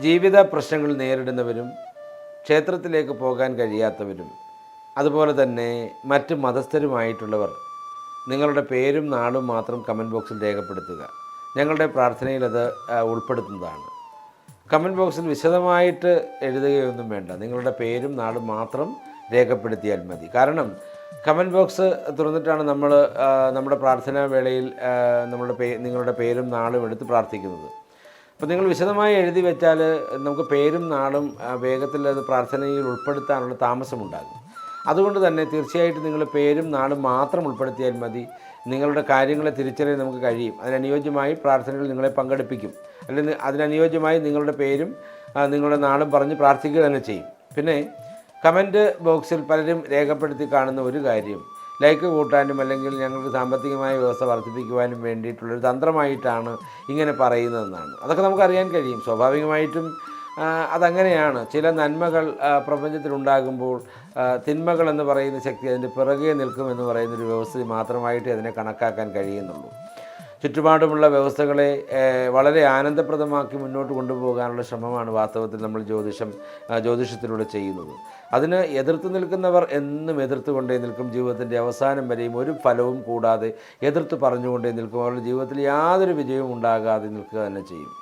ജീവിത പ്രശ്നങ്ങൾ നേരിടുന്നവരും ക്ഷേത്രത്തിലേക്ക് പോകാൻ കഴിയാത്തവരും അതുപോലെ തന്നെ മറ്റ് മതസ്ഥരുമായിട്ടുള്ളവർ നിങ്ങളുടെ പേരും നാളും മാത്രം കമന്റ് ബോക്സിൽ രേഖപ്പെടുത്തുക. ഞങ്ങളുടെ പ്രാർത്ഥനയിൽ അത് ഉൾപ്പെടുത്തുന്നതാണ്. കമന്റ് ബോക്സിൽ വിശദമായിട്ട് എഴുതുകയൊന്നും വേണ്ട. നിങ്ങളുടെ പേരും നാളും മാത്രം രേഖപ്പെടുത്തിയാൽ മതി. കാരണം കമന്റ് ബോക്സ് തുറന്നിട്ടാണ് നമ്മൾ നമ്മുടെ പ്രാർത്ഥനാ വേളയിൽ നമ്മുടെ പേ നിങ്ങളുടെ പേരും നാളും എടുത്ത് പ്രാർത്ഥിക്കുന്നത്. അപ്പോൾ നിങ്ങൾ വിശദമായി എഴുതി വെച്ചാൽ നമുക്ക് പേരും നാളും വേഗത്തിൽ അത് പ്രാർത്ഥനയിൽ ഉൾപ്പെടുത്താനുള്ള താമസമുണ്ടാകും. അതുകൊണ്ട് തന്നെ തീർച്ചയായിട്ടും നിങ്ങൾ പേരും നാളും മാത്രം ഉൾപ്പെടുത്തിയാൽ മതി. നിങ്ങളുടെ കാര്യങ്ങളെ തിരിച്ചറിയാൻ നമുക്ക് കഴിയും. അതിനനുയോജ്യമായി പ്രാർത്ഥനകൾ നിങ്ങളെ പങ്കെടുപ്പിക്കും. അല്ലെങ്കിൽ അതിനനുയോജ്യമായി നിങ്ങളുടെ പേരും നിങ്ങളുടെ നാളും പറഞ്ഞ് പ്രാർത്ഥിക്കുക തന്നെ ചെയ്യും. പിന്നെ കമന്റ് ബോക്സിൽ പലരും രേഖപ്പെടുത്തി കാണുന്ന ഒരു കാര്യം. ലൈക്ക് കൂട്ടാനും അല്ലെങ്കിൽ ഞങ്ങൾക്ക് സാമ്പത്തികമായ വ്യവസ്ഥ വർദ്ധിപ്പിക്കുവാനും വേണ്ടിയിട്ടുള്ളൊരു തന്ത്രമായിട്ടാണ് ഇങ്ങനെ പറയുന്നതെന്നാണ്. അതൊക്കെ നമുക്കറിയാൻ കഴിയും. സ്വാഭാവികമായിട്ടും അതങ്ങനെയാണ്. ചില നന്മകൾ പ്രപഞ്ചത്തിലുണ്ടാകുമ്പോൾ തിന്മകൾ എന്ന് പറയുന്ന ശക്തി അതിന്റെ പിറകെ നിൽക്കുമെന്ന് പറയുന്നൊരു വ്യവസ്ഥ മാത്രമായിട്ട് അതിനെ കണക്കാക്കാൻ കഴിയുന്നുള്ളൂ. ചുറ്റുപാടുമുള്ള വ്യവസ്ഥകളെ വളരെ ആനന്ദപ്രദമാക്കി മുന്നോട്ട് കൊണ്ടുപോകാനുള്ള ശ്രമമാണ് വാസ്തവത്തിൽ നമ്മൾ ജ്യോതിഷം ജ്യോതിഷത്തിലൂടെ ചെയ്യുന്നത്. അതിന് എതിർത്ത് നിൽക്കുന്നവർ എന്നും എതിർത്തുകൊണ്ടേ നിൽക്കും. ജീവിതത്തിന്റെ അവസാനം വരെയും ഒരു ഫലവും കൂടാതെ എതിർത്ത് പറഞ്ഞുകൊണ്ടേ നിൽക്കും. അവരുടെ ജീവിതത്തിൽ യാതൊരു വിജയവും ഉണ്ടാകാതെ നിൽക്കുക തന്നെ ചെയ്യും.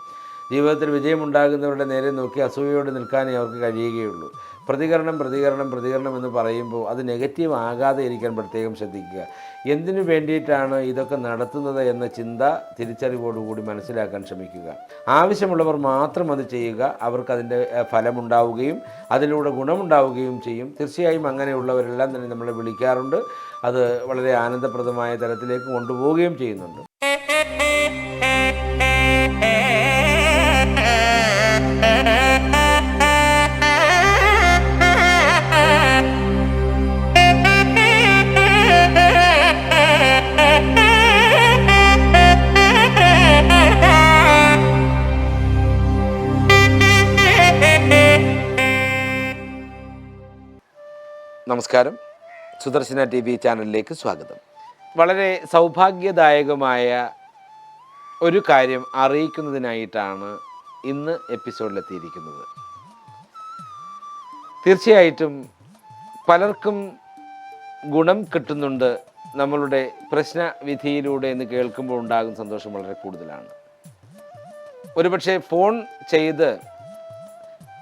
ജീവിതത്തിൽ വിജയമുണ്ടാകുന്നവരുടെ നേരെ നോക്കി അസൂയയോടെ നിൽക്കാനേ അവർക്ക് കഴിയുകയുള്ളൂ. പ്രതികരണം പ്രതികരണം പ്രതികരണം എന്ന് പറയുമ്പോൾ അത് നെഗറ്റീവ് ആകാതെ ഇരിക്കാൻ പ്രത്യേകം ശ്രദ്ധിക്കുക. എന്തിനു വേണ്ടിയിട്ടാണ് ഇതൊക്കെ നടത്തുന്നത് എന്ന ചിന്ത തിരിച്ചറിവോടുകൂടി മനസ്സിലാക്കാൻ ശ്രമിക്കുക. ആവശ്യമുള്ളവർ മാത്രം അത് ചെയ്യുക. അവർക്ക് അതിന്റെ ഏഹ്, ഫലമുണ്ടാവുകയും അതിലൂടെ ഗുണമുണ്ടാവുകയും ചെയ്യും. തീർച്ചയായും അങ്ങനെയുള്ളവരെല്ലാം തന്നെ നമ്മളെ വിളിക്കാറുണ്ട്. അത് വളരെ ആനന്ദപ്രദമായ തലത്തിലേക്ക് കൊണ്ടുപോവുകയും ചെയ്യുന്നുണ്ട്. നമസ്കാരം. സുദർശന ടി വി ചാനലിലേക്ക് സ്വാഗതം. വളരെ സൗഭാഗ്യദായകമായ ഒരു കാര്യം അറിയിക്കുന്നതിനായിട്ടാണ് ഇന്ന് എപ്പിസോഡിലെത്തിയിരിക്കുന്നത് തീർച്ചയായിട്ടും പലർക്കും ഗുണം കിട്ടുന്നുണ്ട് നമ്മളുടെ പ്രശ്നവിധിയിലൂടെ എന്ന് കേൾക്കുമ്പോൾ ഉണ്ടാകുന്ന സന്തോഷം വളരെ കൂടുതലാണ്. ഒരുപക്ഷെ ഫോൺ ചെയ്ത്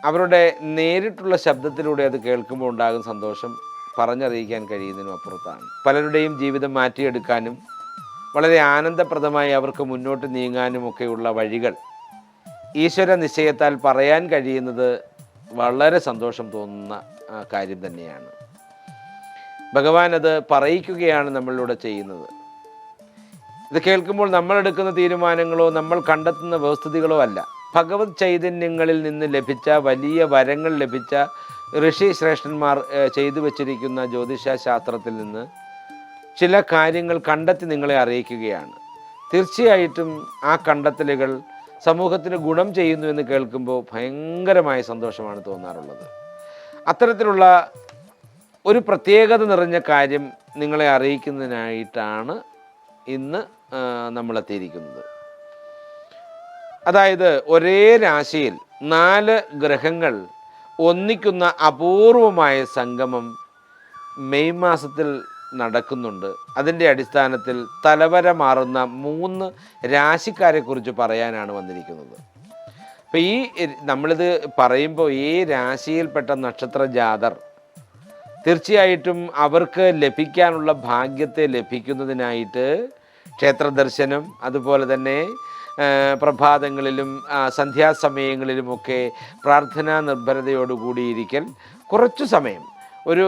അവരുടെ നേരിട്ടുള്ള ശബ്ദത്തിലൂടെ അത് കേൾക്കുമ്പോൾ ഉണ്ടാകുന്ന സന്തോഷം പറഞ്ഞറിയിക്കാൻ കഴിയുന്നതിനും അപ്പുറത്താണ്. പലരുടെയും ജീവിതം മാറ്റിയെടുക്കാനും വളരെ ആനന്ദപ്രദമായി അവർക്ക് മുന്നോട്ട് നീങ്ങാനും ഒക്കെയുള്ള വഴികൾ ഈശ്വര നിശ്ചയത്താൽ പറയാൻ കഴിയുന്നത് വളരെ സന്തോഷം തോന്നുന്ന കാര്യം തന്നെയാണ്. ഭഗവാൻ അത് പറയിക്കുകയാണ് നമ്മളിലൂടെ ചെയ്യുന്നത്. ഇത് കേൾക്കുമ്പോൾ നമ്മൾ എടുക്കുന്ന തീരുമാനങ്ങളോ നമ്മൾ കണ്ടെത്തുന്ന വ്യവസ്ഥിതികളോ അല്ല. ഭഗവത് ചൈതന്യങ്ങളിൽ നിന്ന് ലഭിച്ച വലിയ വരങ്ങൾ ലഭിച്ച ഋഷി ശ്രേഷ്ഠന്മാർ ചെയ്തു വച്ചിരിക്കുന്ന ജ്യോതിഷ ശാസ്ത്രത്തിൽ നിന്ന് ചില കാര്യങ്ങൾ കണ്ടെത്തി നിങ്ങളെ അറിയിക്കുകയാണ്. തീർച്ചയായിട്ടും ആ കണ്ടെത്തലുകൾ സമൂഹത്തിന് ഗുണം ചെയ്യുന്നു എന്ന് കേൾക്കുമ്പോൾ ഭയങ്കരമായ സന്തോഷമാണ് തോന്നാറുള്ളത്. അത്തരത്തിലുള്ള ഒരു പ്രത്യേകത നിറഞ്ഞ കാര്യം നിങ്ങളെ അറിയിക്കുന്നതിനായിട്ടാണ് ഇന്ന് നമ്മളെത്തിയിരിക്കുന്നത്. അതായത് ഒരേ രാശിയിൽ നാല് ഗ്രഹങ്ങൾ ഒന്നിക്കുന്ന അപൂർവമായ സംഗമം മെയ് മാസത്തിൽ നടക്കുന്നുണ്ട്. അതിന്റെ അടിസ്ഥാനത്തിൽ തലവര മാറുന്ന മൂന്ന് രാശിക്കാരെക്കുറിച്ച് പറയാനാണ് വന്നിരിക്കുന്നത്. അപ്പോൾ ഈ നമ്മളിത് പറയുമ്പോൾ ഈ രാശിയിൽപ്പെട്ട നക്ഷത്ര ജാതർ തീർച്ചയായിട്ടും അവർക്ക് ലഭിക്കാനുള്ള ഭാഗ്യത്തെ ലഭിക്കുന്നതിനായിട്ട് ക്ഷേത്ര ദർശനം അതുപോലെ തന്നെ പ്രഭാതങ്ങളിലും സന്ധ്യാസമയങ്ങളിലുമൊക്കെ പ്രാർത്ഥനാ നിർഭരതയോടുകൂടിയിരിക്കൽ. കുറച്ചു സമയം ഒരു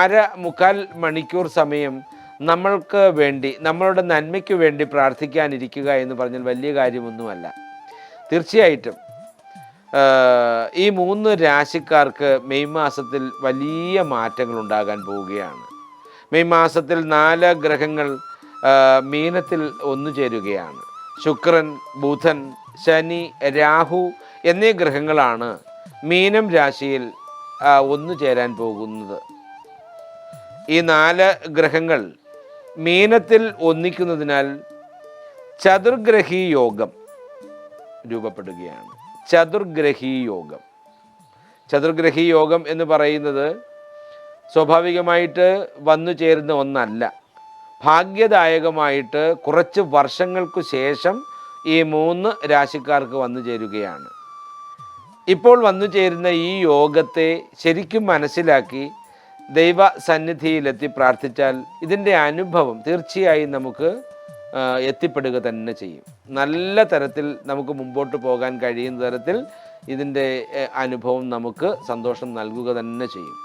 അര മുക്കാൽ മണിക്കൂർ സമയം നമ്മൾക്ക് വേണ്ടി നമ്മളുടെ നന്മയ്ക്ക് വേണ്ടി പ്രാർത്ഥിക്കാനിരിക്കുക എന്ന് പറഞ്ഞാൽ വലിയ കാര്യമൊന്നുമല്ല. തീർച്ചയായിട്ടും ഈ മൂന്ന് രാശിക്കാർക്ക് മെയ് മാസത്തിൽ വലിയ മാറ്റങ്ങൾ ഉണ്ടാകാൻ പോവുകയാണ്. മെയ് മാസത്തിൽ നാല് ഗ്രഹങ്ങൾ മീനത്തിൽ ഒന്നു ചേരുകയാണ്. ശുക്രൻ ബുധൻ ശനി രാഹു എന്നീ ഗ്രഹങ്ങളാണ് മീനം രാശിയിൽ ഒന്നു ചേരാൻ പോകുന്നത്. ഈ നാല് ഗ്രഹങ്ങൾ മീനത്തിൽ ഒന്നിക്കുന്നതിനാൽ ചതുർഗ്രഹി യോഗം രൂപപ്പെടുകയാണ്. ചതുർഗ്രഹി യോഗം. ചതുർഗ്രഹി യോഗം എന്ന് പറയുന്നത് സ്വാഭാവികമായിട്ട് വന്നു ചേരുന്ന ഒന്നല്ല. ഭാഗ്യദായകമായിട്ട് കുറച്ച് വർഷങ്ങൾക്ക് ശേഷം ഈ മൂന്ന് രാശിക്കാർക്ക് വന്നു ചേരുകയാണ്. ഇപ്പോൾ വന്നു ചേരുന്ന ഈ യോഗത്തെ ശരിക്കും മനസ്സിലാക്കി ദൈവ സന്നിധിയിലെത്തി പ്രാർത്ഥിച്ചാൽ ഇതിന്റെ അനുഭവം തീർച്ചയായും നമുക്ക് എത്തിപ്പെടുക തന്നെ ചെയ്യും. നല്ല തരത്തിൽ നമുക്ക് മുമ്പോട്ട് പോകാൻ കഴിയുന്ന തരത്തിൽ ഇതിന്റെ അനുഭവം നമുക്ക് സന്തോഷം നൽകുക തന്നെ ചെയ്യും.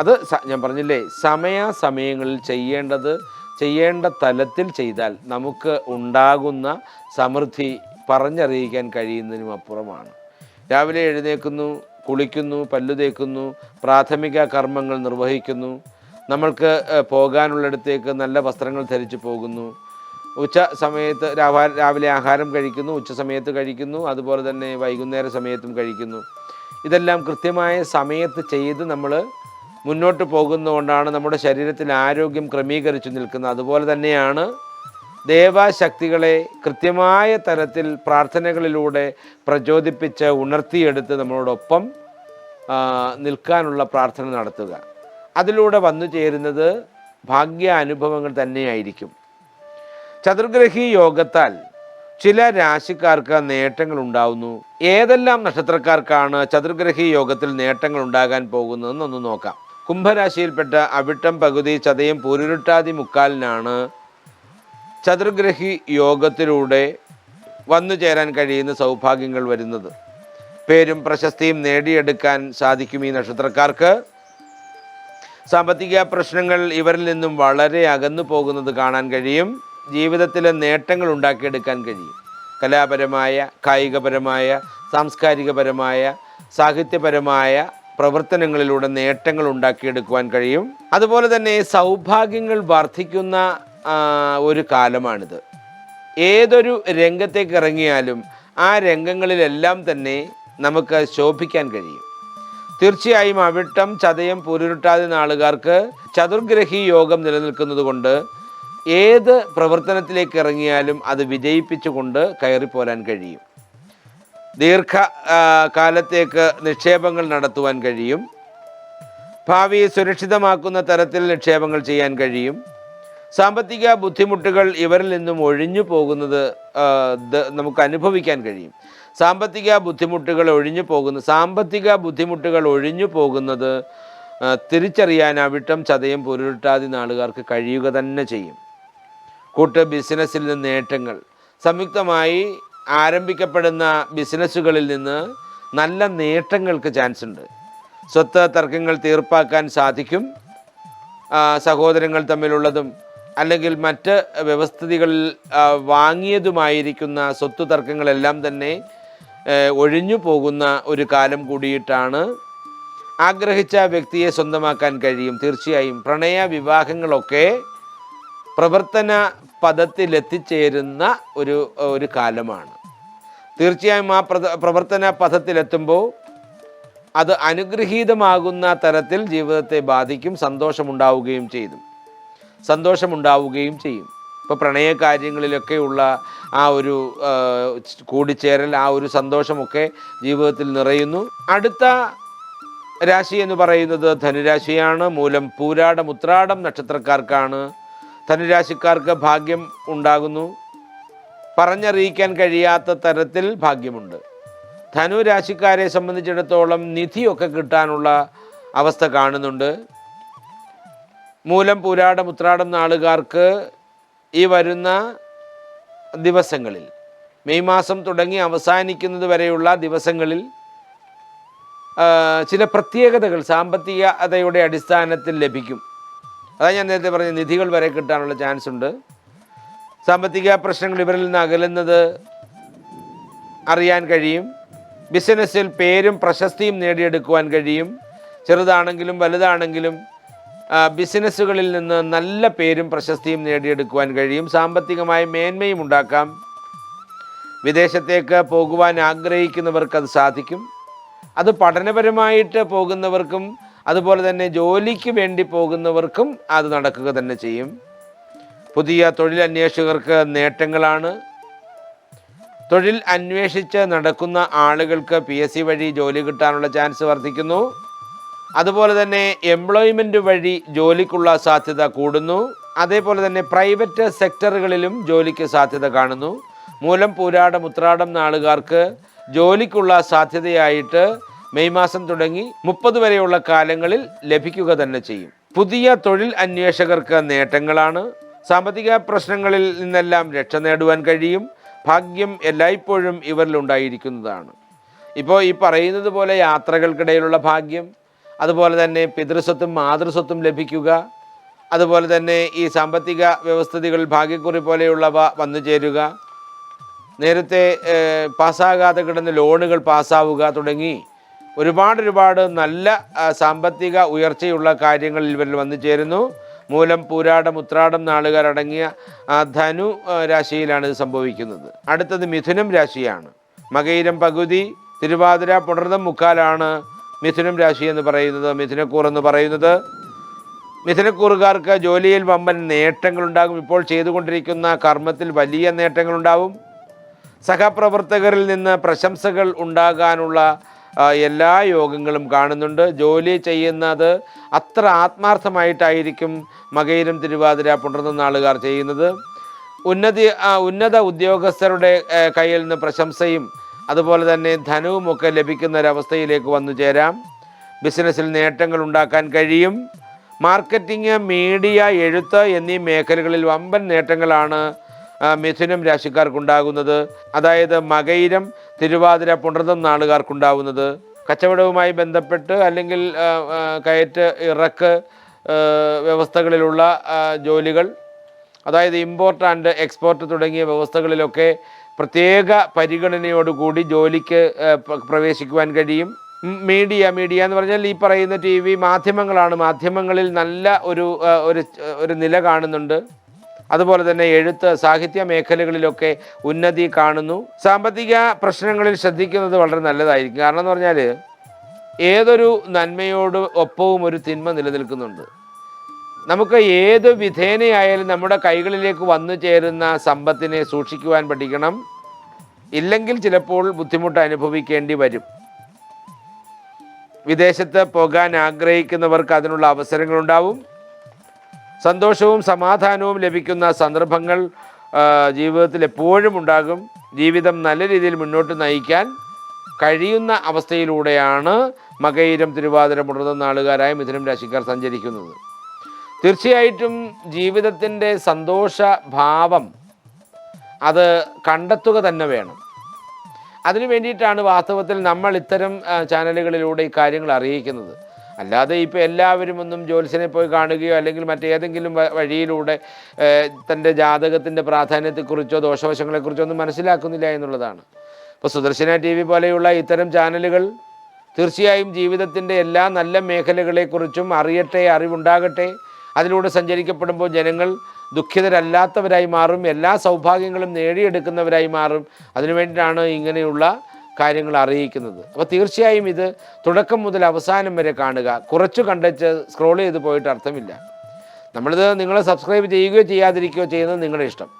അത് ഞാൻ പറഞ്ഞില്ലേ സമയാസമയങ്ങളിൽ ചെയ്യേണ്ടത് ചെയ്യേണ്ട തലത്തിൽ ചെയ്താൽ നമുക്ക് ഉണ്ടാകുന്ന സമൃദ്ധി പറഞ്ഞറിയിക്കാൻ കഴിയുന്നതിനും അപ്പുറമാണ്. രാവിലെ എഴുന്നേൽക്കുന്നു കുളിക്കുന്നു പല്ലു തേക്കുന്നു പ്രാഥമിക കർമ്മങ്ങൾ നിർവഹിക്കുന്നു നമ്മൾക്ക് പോകാനുള്ളിടത്തേക്ക് നല്ല വസ്ത്രങ്ങൾ ധരിച്ചു പോകുന്നു. ഉച്ച സമയത്ത് രാവിലെ ആഹാരം കഴിക്കുന്നു ഉച്ച സമയത്ത് കഴിക്കുന്നു അതുപോലെ തന്നെ വൈകുന്നേര സമയത്തും കഴിക്കുന്നു. ഇതെല്ലാം കൃത്യമായ സമയത്ത് ചെയ്ത് നമ്മൾ മുന്നോട്ട് പോകുന്നതുകൊണ്ടാണ് നമ്മുടെ ശരീരത്തിൽ ആരോഗ്യം ക്രമീകരിച്ചു നിൽക്കുന്നത്. അതുപോലെ തന്നെയാണ് ദേവാശക്തികളെ കൃത്യമായ തരത്തിൽ പ്രാർത്ഥനകളിലൂടെ പ്രചോദിപ്പിച്ച് ഉണർത്തിയെടുത്ത് നമ്മളോടൊപ്പം നിൽക്കാനുള്ള പ്രാർത്ഥന നടത്തുക. അതിലൂടെ വന്നു ചേരുന്നത് ഭാഗ്യ അനുഭവങ്ങൾ തന്നെയായിരിക്കും. ചതുർഗ്രഹി യോഗത്താൽ ചില രാശിക്കാർക്ക് നേട്ടങ്ങൾ ഉണ്ടാവുന്നു ഏതെല്ലാം നക്ഷത്രക്കാർക്കാണ് ചതുർഗ്രഹി യോഗത്തിൽ നേട്ടങ്ങൾ ഉണ്ടാകാൻ പോകുന്നതെന്നൊന്ന് നോക്കാം. കുംഭരാശിയിൽപ്പെട്ട അവിട്ടം പകുതി ചതയം പൂരുരുട്ടാതി മുക്കാലിനാണ് ചതുർഗ്രഹി യോഗത്തിലൂടെ വന്നു ചേരാൻ കഴിയുന്ന സൗഭാഗ്യങ്ങൾ വരുന്നത്. പേരും പ്രശസ്തിയും നേടിയെടുക്കാൻ സാധിക്കും ഈ നക്ഷത്രക്കാർക്ക്. സാമ്പത്തിക പ്രശ്നങ്ങൾ ഇവരിൽ നിന്നും വളരെ അകന്നു പോകുന്നത് കാണാൻ കഴിയും. ജീവിതത്തിലെ നേട്ടങ്ങൾ ഉണ്ടാക്കിയെടുക്കാൻ കഴിയും. കലാപരമായ കായികപരമായ സാംസ്കാരികപരമായ സാഹിത്യപരമായ പ്രവർത്തനങ്ങളിലൂടെ നേട്ടങ്ങൾ ഉണ്ടാക്കിയെടുക്കുവാൻ കഴിയും. അതുപോലെ തന്നെ സൗഭാഗ്യങ്ങൾ വർദ്ധിക്കുന്ന ഒരു കാലമാണിത്. ഏതൊരു രംഗത്തേക്ക് ഇറങ്ങിയാലും ആ രംഗങ്ങളിലെല്ലാം തന്നെ നമുക്ക് ശോഭിക്കാൻ കഴിയും. തീർച്ചയായും അവിട്ടം ചതയം പുരുരുട്ടാതി നാളുകാർക്ക് ചതുർഗ്രഹി യോഗം നിലനിൽക്കുന്നത് കൊണ്ട് ഏത് പ്രവർത്തനത്തിലേക്ക് ഇറങ്ങിയാലും അത് വിജയിപ്പിച്ചുകൊണ്ട് കയറിപ്പോരാൻ കഴിയും. ദീർഘ കാലത്തേക്ക് നിക്ഷേപങ്ങൾ നടത്തുവാൻ കഴിയും. ഭാവിയെ സുരക്ഷിതമാക്കുന്ന തരത്തിൽ നിക്ഷേപങ്ങൾ ചെയ്യാൻ കഴിയും. സാമ്പത്തിക ബുദ്ധിമുട്ടുകൾ ഇവരിൽ നിന്നും ഒഴിഞ്ഞു പോകുന്നത് നമുക്ക് അനുഭവിക്കാൻ കഴിയും. സാമ്പത്തിക ബുദ്ധിമുട്ടുകൾ ഒഴിഞ്ഞു പോകുന്ന സാമ്പത്തിക ബുദ്ധിമുട്ടുകൾ ഒഴിഞ്ഞു പോകുന്നത് തിരിച്ചറിയാൻ അവിട്ടം ചതയം പൊരുട്ടാതി നാളുകാർക്ക് കഴിയുക തന്നെ ചെയ്യും. കൂട്ട് ബിസിനസ്സിൽ നിന്ന് നേട്ടങ്ങൾ. സംയുക്തമായി ആരംഭിക്കപ്പെടുന്ന ബിസിനസ്സുകളിൽ നിന്ന് നല്ല നേട്ടങ്ങൾക്ക് ചാൻസ് ഉണ്ട്. സ്വത്ത് തർക്കങ്ങൾ തീർപ്പാക്കാൻ സാധിക്കും. സഹോദരങ്ങൾ തമ്മിലുള്ളതും അല്ലെങ്കിൽ മറ്റ് വ്യവസ്ഥിതികളിൽ വാങ്ങിയതുമായിരിക്കുന്ന സ്വത്ത് തർക്കങ്ങളെല്ലാം തന്നെ ഒഴിഞ്ഞു പോകുന്ന ഒരു കാലം കൂടിയിട്ടാണ് ആഗ്രഹിച്ച വ്യക്തിയെ സ്വന്തമാക്കാൻ കഴിയും. തീർച്ചയായും പ്രണയ വിവാഹങ്ങളൊക്കെ പ്രവർത്തന പദത്തിലെത്തിച്ചേരുന്ന ഒരു ഒരു കാലമാണ്. തീർച്ചയായും ആ പ്രവർത്തന പദത്തിലെത്തുമ്പോൾ അത് അനുഗ്രഹീതമാകുന്ന തരത്തിൽ ജീവിതത്തെ ബാധിക്കും സന്തോഷമുണ്ടാവുകയും ചെയ്തു സന്തോഷമുണ്ടാവുകയും ചെയ്യും. ഇപ്പോൾ പ്രണയകാര്യങ്ങളിലൊക്കെയുള്ള ആ ഒരു കൂടിച്ചേരൽ ആ ഒരു സന്തോഷമൊക്കെ ജീവിതത്തിൽ നിറയുന്നു. അടുത്ത രാശി എന്ന് പറയുന്നത് ധനുരാശിയാണ്. മൂലം പൂരാടം ഉത്രാടം നക്ഷത്രക്കാർക്കാണ്. ധനുരാശിക്കാർക്ക് ഭാഗ്യം ഉണ്ടാകുന്നു. പറഞ്ഞറിയിക്കാൻ കഴിയാത്ത തരത്തിൽ ഭാഗ്യമുണ്ട്. ധനുരാശിക്കാരെ സംബന്ധിച്ചിടത്തോളം നിധിയൊക്കെ കിട്ടാനുള്ള അവസ്ഥ കാണുന്നുണ്ട്. മൂലം പൂരാടം ഉത്രാടം നാളുകാർക്ക് ഈ വരുന്ന ദിവസങ്ങളിൽ മെയ് മാസം തുടങ്ങി അവസാനിക്കുന്നത് വരെയുള്ള ദിവസങ്ങളിൽ ചില പ്രത്യേകതകൾ സാമ്പത്തികതയുടെ അടിസ്ഥാനത്തിൽ ലഭിക്കും. അതാ ഞാൻ നേരത്തെ പറഞ്ഞ നിധികൾ വരെ കിട്ടാനുള്ള ചാൻസ് ഉണ്ട്. സാമ്പത്തിക പ്രശ്നങ്ങൾ ഇവരിൽ നിന്ന് അകലുന്നത് അറിയാൻ കഴിയും. ബിസിനസ്സിൽ പേരും പ്രശസ്തിയും നേടിയെടുക്കുവാൻ കഴിയും. ചെറുതാണെങ്കിലും വലുതാണെങ്കിലും ബിസിനസ്സുകളിൽ നിന്ന് നല്ല പേരും പ്രശസ്തിയും നേടിയെടുക്കുവാൻ കഴിയും. സാമ്പത്തികമായ മേന്മയും ഉണ്ടാക്കാം. വിദേശത്തേക്ക് പോകുവാൻ ആഗ്രഹിക്കുന്നവർക്ക് അത് സാധിക്കും. അത് പഠനപരമായിട്ട് പോകുന്നവർക്കും അതുപോലെ തന്നെ ജോലിക്ക് വേണ്ടി പോകുന്നവർക്കും അത് നടക്കുക തന്നെ ചെയ്യും. പുതിയ തൊഴിൽ തൊഴിലന്വേഷകർക്ക് നേട്ടങ്ങളാണ്. തൊഴിൽ അന്വേഷിച്ച് നടക്കുന്ന ആളുകൾക്ക് പി എസ് സി വഴി ജോലി കിട്ടാനുള്ള ചാൻസ് വർദ്ധിക്കുന്നു. അതുപോലെ തന്നെ എംപ്ലോയ്മെന്റ് വഴി ജോലിക്കുള്ള സാധ്യത കൂടുന്നു. അതേപോലെ തന്നെ പ്രൈവറ്റ് സെക്ടറുകളിലും ജോലിക്ക് സാധ്യത കാണുന്നു. മൂലം പൂരാടം ഉത്രാടം നാളുകാർക്ക് ജോലിക്കുള്ള സാധ്യതയായിട്ട് മെയ് മാസം തുടങ്ങി മുപ്പത് വരെയുള്ള കാലങ്ങളിൽ ലഭിക്കുക തന്നെ ചെയ്യും. പുതിയ തൊഴിൽ അന്വേഷകർക്ക് നേട്ടങ്ങളാണ്. സാമ്പത്തിക പ്രശ്നങ്ങളിൽ നിന്നെല്ലാം രക്ഷ നേടുവാൻ കഴിയും. ഭാഗ്യം എല്ലായ്പ്പോഴും ഇവരിലുണ്ടായിരിക്കുന്നതാണ് ഇപ്പോൾ ഈ പറയുന്നത് പോലെ യാത്രകൾക്കിടയിലുള്ള ഭാഗ്യം അതുപോലെ തന്നെ പിതൃസ്വത്തും മാതൃസ്വത്തും ലഭിക്കുക അതുപോലെ തന്നെ ഈ സാമ്പത്തിക വ്യവസ്ഥിതികൾ ഭാഗ്യക്കുറി പോലെയുള്ളവ വന്നു ചേരുക നേരത്തെ പാസ്സാകാതെ കിടന്ന ലോണുകൾ പാസ്സാവുക തുടങ്ങി ഒരുപാട് ഒരുപാട് നല്ല സാമ്പത്തിക ഉയർച്ചയുള്ള കാര്യങ്ങളിൽ ഇവരിൽ വന്നു ചേരുന്നു. മൂലം പൂരാടം ഉത്രാടം നാളുകാരടങ്ങിയ ധനു രാശിയിലാണ് ഇത് സംഭവിക്കുന്നത്. അടുത്തത് മിഥുനം രാശിയാണ്. മകയിരം പകുതി തിരുവാതിര പുണർതം മുക്കാലാണ് മിഥുനം രാശി എന്ന് പറയുന്നത് മിഥുനക്കൂർ എന്ന് പറയുന്നത്. മിഥുനക്കൂറുകാർക്ക് ജോലിയിൽ വമ്പൻ നേട്ടങ്ങളുണ്ടാകും. ഇപ്പോൾ ചെയ്തുകൊണ്ടിരിക്കുന്ന കർമ്മത്തിൽ വലിയ നേട്ടങ്ങളുണ്ടാവും. സഹപ്രവർത്തകരിൽ നിന്ന് പ്രശംസകൾ ഉണ്ടാകാനുള്ള എല്ലാ യോഗങ്ങളും കാണുന്നുണ്ട്. ജോലി ചെയ്യുന്നത് അത്ര ആത്മാർത്ഥമായിട്ടായിരിക്കും മകയിലും തിരുവാതിര പുണർന്ന നാളുകാർ ചെയ്യുന്നത്. ഉന്നതി ഉന്നത ഉദ്യോഗസ്ഥരുടെ കയ്യിൽ നിന്ന് പ്രശംസയും അതുപോലെ തന്നെ ധനവുമൊക്കെ ലഭിക്കുന്ന ഒരവസ്ഥയിലേക്ക് വന്നു ചേരാം. ബിസിനസ്സിൽ നേട്ടങ്ങൾ ഉണ്ടാക്കാൻ കഴിയും. മാർക്കറ്റിംഗ് മീഡിയ എഴുത്ത് എന്നീ മേഖലകളിൽ വമ്പൻ നേട്ടങ്ങളാണ് മിഥുനം രാശിക്കാർക്കുണ്ടാകുന്നത്. അതായത് മകയിരം തിരുവാതിര പുണർതം നാടുകാർക്കുണ്ടാവുന്നത് കച്ചവടവുമായി ബന്ധപ്പെട്ട് അല്ലെങ്കിൽ കയറ്റ് ഇറക്ക് വ്യവസ്ഥകളിലുള്ള ജോലികൾ അതായത് ഇമ്പോർട്ട് ആൻഡ് എക്സ്പോർട്ട് തുടങ്ങിയ വ്യവസ്ഥകളിലൊക്കെ പ്രത്യേക പരിഗണനയോടുകൂടി ജോലിക്ക് പ്രവേശിക്കുവാൻ കഴിയും. മീഡിയ മീഡിയ എന്ന് പറഞ്ഞാൽ ഈ പറയുന്ന ടി വി മാധ്യമങ്ങളാണ്. മാധ്യമങ്ങളിൽ നല്ല ഒരു ഒരു നില കാണുന്നുണ്ട്. അതുപോലെ തന്നെ എഴുത്ത് സാഹിത്യ മേഖലകളിലൊക്കെ ഉന്നതി കാണുന്നു. സാമ്പത്തിക പ്രശ്നങ്ങളിൽ ശ്രദ്ധിക്കുന്നത് വളരെ നല്ലതായിരിക്കും. കാരണം എന്ന് പറഞ്ഞാൽ ഏതൊരു നന്മയോട് ഒപ്പവും ഒരു തിന്മ നിലനിൽക്കുന്നുണ്ട്. നമുക്ക് ഏത് വിധേനയായാലും നമ്മുടെ കൈകളിലേക്ക് വന്നു ചേരുന്ന സമ്പത്തിനെ സൂക്ഷിക്കുവാൻ പഠിക്കണം. ഇല്ലെങ്കിൽ ചിലപ്പോൾ ബുദ്ധിമുട്ട് അനുഭവിക്കേണ്ടി വരും. വിദേശത്ത് പോകാൻ ആഗ്രഹിക്കുന്നവർക്ക് അതിനുള്ള അവസരങ്ങളുണ്ടാവും. സന്തോഷവും സമാധാനവും ലഭിക്കുന്ന സന്ദർഭങ്ങൾ ജീവിതത്തിൽ എപ്പോഴും ഉണ്ടാകും. ജീവിതം നല്ല രീതിയിൽ മുന്നോട്ട് നയിക്കാൻ കഴിയുന്ന അവസ്ഥയിലൂടെയാണ് മകയിരം തിരുവാതിര മുടർന്ന നാളുകാരായ മിഥുനം രാശിക്കാർ സഞ്ചരിക്കുന്നത്. തീർച്ചയായിട്ടും ജീവിതത്തിന്റെ സന്തോഷ ഭാവം അത് കണ്ടെത്തുക തന്നെ വേണം. അതിനു വേണ്ടിയിട്ടാണ് വാസ്തവത്തിൽ നമ്മൾ ഇത്തരം ചാനലുകളിലൂടെ ഈ കാര്യങ്ങൾ അറിയിക്കുന്നത്. അല്ലാതെ ഇപ്പോൾ എല്ലാവരും ഒന്നും ജ്യോത്സ്യനെ പോയി കാണുകയോ അല്ലെങ്കിൽ മറ്റേതെങ്കിലും വഴിയിലൂടെ തന്റെ ജാതകത്തിന്റെ പ്രാധാന്യത്തെക്കുറിച്ചോ ദോഷവശങ്ങളെക്കുറിച്ചോ ഒന്നും മനസ്സിലാക്കുന്നില്ല എന്നുള്ളതാണ്. ഇപ്പോൾ സുദർശന ടി വി പോലെയുള്ള ഇത്തരം ചാനലുകൾ തീർച്ചയായും ജീവിതത്തിന്റെ എല്ലാ നല്ല മേഖലകളെക്കുറിച്ചും അറിയട്ടെ അറിവുണ്ടാകട്ടെ അതിലൂടെ സഞ്ചരിക്കപ്പെടുമ്പോൾ ജനങ്ങൾ ദുഃഖിതരല്ലാത്തവരായി മാറും എല്ലാ സൗഭാഗ്യങ്ങളും നേടിയെടുക്കുന്നവരായി മാറും. അതിനു വേണ്ടിയിട്ടാണ് ഇങ്ങനെയുള്ള കാര്യങ്ങൾ അറിയിക്കുന്നത്. അപ്പോൾ തീർച്ചയായും ഇത് തുടക്കം മുതൽ അവസാനം വരെ കാണുക. കുറച്ച് കണ്ടച്ച് സ്ക്രോൾ ചെയ്ത് പോയിട്ട് അർത്ഥമില്ല. നമ്മളിത് നിങ്ങളെ സബ്സ്ക്രൈബ് ചെയ്യുകയോ ചെയ്യാതിരിക്കുകയോ ചെയ്യുന്നത് നിങ്ങളുടെ ഇഷ്ടം.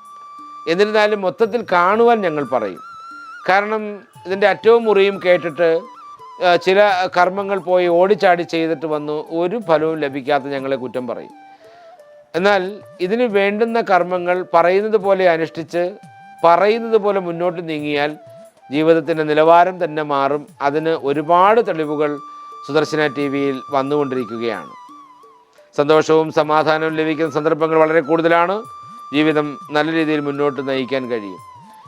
എന്നിരുന്നാലും മൊത്തത്തിൽ കാണുവാൻ ഞങ്ങൾ പറയും. കാരണം ഇതിന്റെ അറ്റവും മുറിയും കേട്ടിട്ട് ചില കർമ്മങ്ങൾ പോയി ഓടിച്ചാടി ചെയ്തിട്ട് വന്നു ഒരു ഫലവും ലഭിക്കാത്ത ഞങ്ങളെ കുറ്റം പറയും. എന്നാൽ ഇതിന് വേണ്ടുന്ന കർമ്മങ്ങൾ പറയുന്നത് പോലെ അനുഷ്ഠിച്ച് പറയുന്നത് പോലെ മുന്നോട്ട് നീങ്ങിയാൽ ജീവിതത്തിന്റെ നിലവാരം തന്നെ മാറും. അതിന് ഒരുപാട് തെളിവുകൾ സുദർശന ടി വിയിൽ വന്നുകൊണ്ടിരിക്കുകയാണ്. സന്തോഷവും സമാധാനവും ലഭിക്കുന്ന സന്ദർഭങ്ങൾ വളരെ കൂടുതലാണ്. ജീവിതം നല്ല രീതിയിൽ മുന്നോട്ട് നയിക്കാൻ കഴിയും.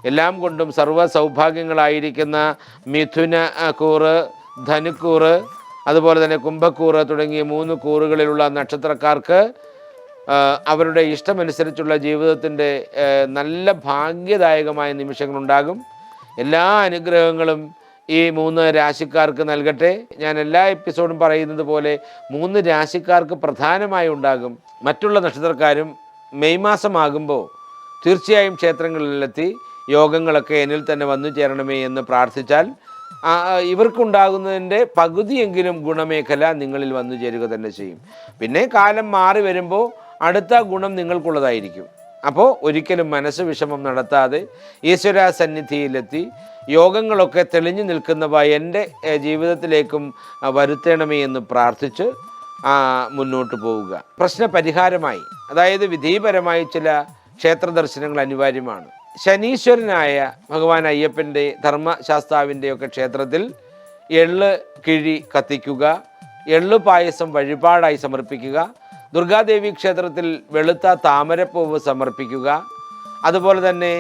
എല്ലാം കൊണ്ടും സർവ സൗഭാഗ്യങ്ങളായിരിക്കുന്ന മിഥുന കൂറ് ധനുക്കൂറ് അതുപോലെ തന്നെ കുംഭക്കൂറ് തുടങ്ങിയ മൂന്ന് കൂറുകളിലുള്ള നക്ഷത്രക്കാർക്ക് അവരുടെ ഇഷ്ടമനുസരിച്ചുള്ള ജീവിതത്തിന്റെ നല്ല ഭാഗ്യദായകമായ നിമിഷങ്ങളുണ്ടാകും. എല്ലാ അനുഗ്രഹങ്ങളും ഈ മൂന്ന് രാശിക്കാർക്ക് നൽകട്ടെ. ഞാൻ എല്ലാ എപ്പിസോഡും പറയുന്നത് പോലെ മൂന്ന് രാശിക്കാർക്ക് പ്രധാനമായി ഉണ്ടാകും. മറ്റുള്ള നക്ഷത്രക്കാരും മെയ് മാസമാകുമ്പോൾ തീർച്ചയായും ക്ഷേത്രങ്ങളിലെത്തി യോഗങ്ങളൊക്കെ എന്നിൽ തന്നെ വന്നു ചേരണമേ എന്ന് പ്രാർത്ഥിച്ചാൽ ഇവർക്കുണ്ടാകുന്നതിന്റെ പകുതിയെങ്കിലും ഗുണമേഖല നിങ്ങളിൽ വന്നു ചേരുക തന്നെ ചെയ്യും. പിന്നെ കാലം മാറി വരുമ്പോൾ അടുത്ത ഗുണം നിങ്ങൾക്കുള്ളതായിരിക്കും. അപ്പോൾ ഒരിക്കലും മനസ്സ് വിഷമം നടത്താതെ ഈശ്വര സന്നിധിയിലെത്തി യോഗങ്ങളൊക്കെ തെളിഞ്ഞു നിൽക്കുന്നവ എന്റെ ജീവിതത്തിലേക്കും വരുത്തണമേ എന്ന് പ്രാർത്ഥിച്ച് മുന്നോട്ട് പോവുക. പ്രശ്ന പരിഹാരമായി അതായത് വിധിപരമായി ചില ക്ഷേത്ര ദർശനങ്ങൾ അനിവാര്യമാണ്. ശനീശ്വരനായ ഭഗവാൻ അയ്യപ്പന്റെ ധർമ്മശാസ്താവിന്റെയൊക്കെ ക്ഷേത്രത്തിൽ എള്ള് കിഴി കത്തിക്കുക എള്ളു പായസം വഴിപാടായി സമർപ്പിക്കുക ദുർഗാദേവി ക്ഷേത്രത്തിൽ വെളുത്ത താമരപ്പൂവ് സമർപ്പിക്കുക. അതുപോലെ തന്നെ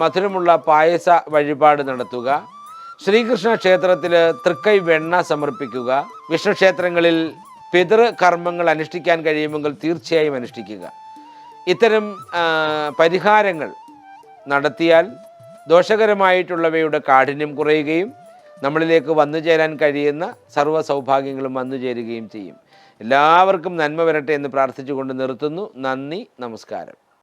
മധുരമുള്ള പായസ വഴിപാട് നടത്തുക. ശ്രീകൃഷ്ണ ക്ഷേത്രത്തിൽ തൃക്കൈ വെണ്ണ സമർപ്പിക്കുക. വിഷ്ണു ക്ഷേത്രങ്ങളിൽ പിതൃ കർമ്മങ്ങൾ അനുഷ്ഠിക്കാൻ കഴിയുമെങ്കിൽ തീർച്ചയായും അനുഷ്ഠിക്കുക. ഇത്തരം പരിഹാരങ്ങൾ നടത്തിയാൽ ദോഷകരമായിട്ടുള്ളവയുടെ കാഠിന്യം കുറയുകയും നമ്മളിലേക്ക് വന്നു ചേരാൻ കഴിയുന്ന സർവ സൗഭാഗ്യങ്ങളും വന്നു ചേരുകയും ചെയ്യും. എല്ലാവർക്കും നന്മ വരട്ടെ എന്ന് പ്രാർത്ഥിച്ചുകൊണ്ട് നിർത്തുന്നു. നന്ദി നമസ്കാരം.